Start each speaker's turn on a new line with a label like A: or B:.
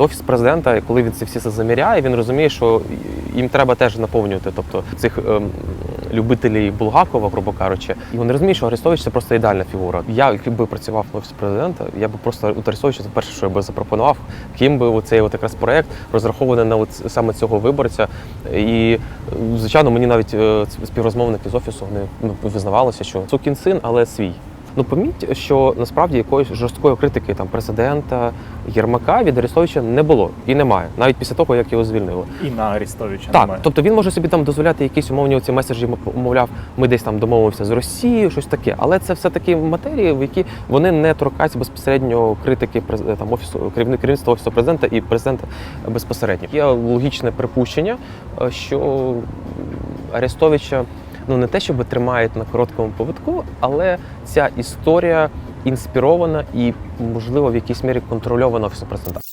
A: Офіс президента, коли він це всі це заміряє, він розуміє, що їм треба теж наповнювати, тобто цих ем, любителів Булгакова, грубо кажучи, і вони розуміють, що Арестович це просто ідеальна фігура. Я, якби працював на офісі президента, я би просто от Арестовича, це перше, що я би запропонував, ким би оцей от якраз проект розрахований на от саме цього виборця. І звичайно, мені навіть е, співрозмовники з офісу вони ну, визнавалися, що сукін син, але свій. Ну поміть, що насправді якоїсь жорсткої критики там президента Єрмака від Арестовича не було і немає, навіть після того, як його звільнили.
B: І на Арістовича
A: Так,
B: немає.
A: тобто він може собі там дозволяти якісь умовні оці меседжі, мовляв, ми десь там домовимося з Росією, щось таке. Але це все таки матерії, в які вони не торкаються безпосередньо критики там офісу керівни- керівництва офісу президента і президента безпосередньо. Є логічне припущення, е, що Арестовича ну не те, щоб тримають на короткому повитку, але ця історія інспірована і, можливо, в якійсь мірі контрольована офісом президента.